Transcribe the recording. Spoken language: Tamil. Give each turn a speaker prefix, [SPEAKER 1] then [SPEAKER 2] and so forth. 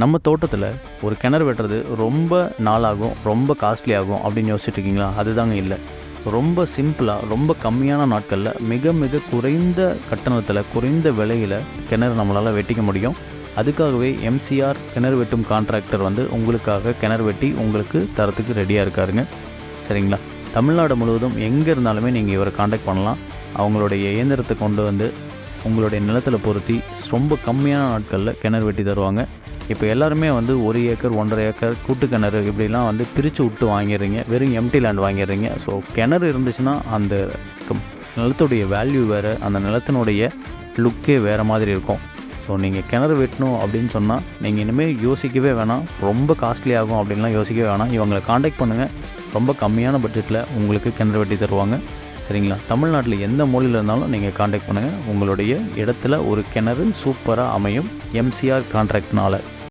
[SPEAKER 1] நம்ம தோட்டத்தில் ஒரு கிணறு வெட்டுறது ரொம்ப நாளாகும் ரொம்ப காஸ்ட்லி ஆகும் அப்படின்னு யோசிச்சுட்டு இருக்கீங்களா அதுதாங்க இல்லை. ரொம்ப சிம்பிளாக ரொம்ப கம்மியான நாட்களில் மிக மிக குறைந்த கட்டணத்தில் குறைந்த விலையில் கிணறு நம்மளால் வெட்டிக்க முடியும். அதுக்காகவே எம்சிஆர் கிணறு வெட்டும் கான்ட்ராக்டர் வந்து உங்களுக்காக கிணறு வெட்டி உங்களுக்கு தரத்துக்கு ரெடியாக இருக்காருங்க. சரிங்களா? தமிழ்நாடு முழுவதும் எங்கே இருந்தாலுமே நீங்கள் இவரை காண்டாக்ட் பண்ணலாம். அவங்களுடைய இயந்திரத்தை கொண்டு வந்து உங்களுடைய நிலத்தில் பொருத்தி ரொம்ப கம்மியான நாட்களில் கிணறு வெட்டி தருவாங்க. இப்போ எல்லாருமே வந்து ஒரு ஏக்கர் ஒன்றரை ஏக்கர் கூட்டு கிணறு இப்படிலாம் வந்து பிரித்து விட்டு வாங்கிடுறீங்க. வெறும் எம்டி லேண்ட் வாங்கிடுறீங்க. ஸோ கிணறு இருந்துச்சுன்னா அந்த நிலத்துடைய வேல்யூ வேறு அந்த நிலத்தினுடைய லுக்கே வேறு மாதிரி இருக்கும். ஸோ நீங்கள் கிணறு வெட்டணும் அப்படின்னு சொன்னால் நீங்கள் இனிமேல் யோசிக்கவே வேணாம். ரொம்ப காஸ்ட்லி ஆகும் அப்படின்லாம் யோசிக்கவே வேணாம். இவங்களை காண்டாக்ட் பண்ணுங்கள் ரொம்ப கம்மியான பட்ஜெட்டில் உங்களுக்கு கிணறு வெட்டி தருவாங்க. சரிங்களா? தமிழ்நாட்டில் எந்த மொழியில் இருந்தாலும் நீங்கள் காண்டாக்ட் பண்ணுங்கள் உங்களுடைய இடத்துல ஒரு கிணறு சூப்பராக அமையும். எம்சிஆர் கான்ட்ராக்ட்னால்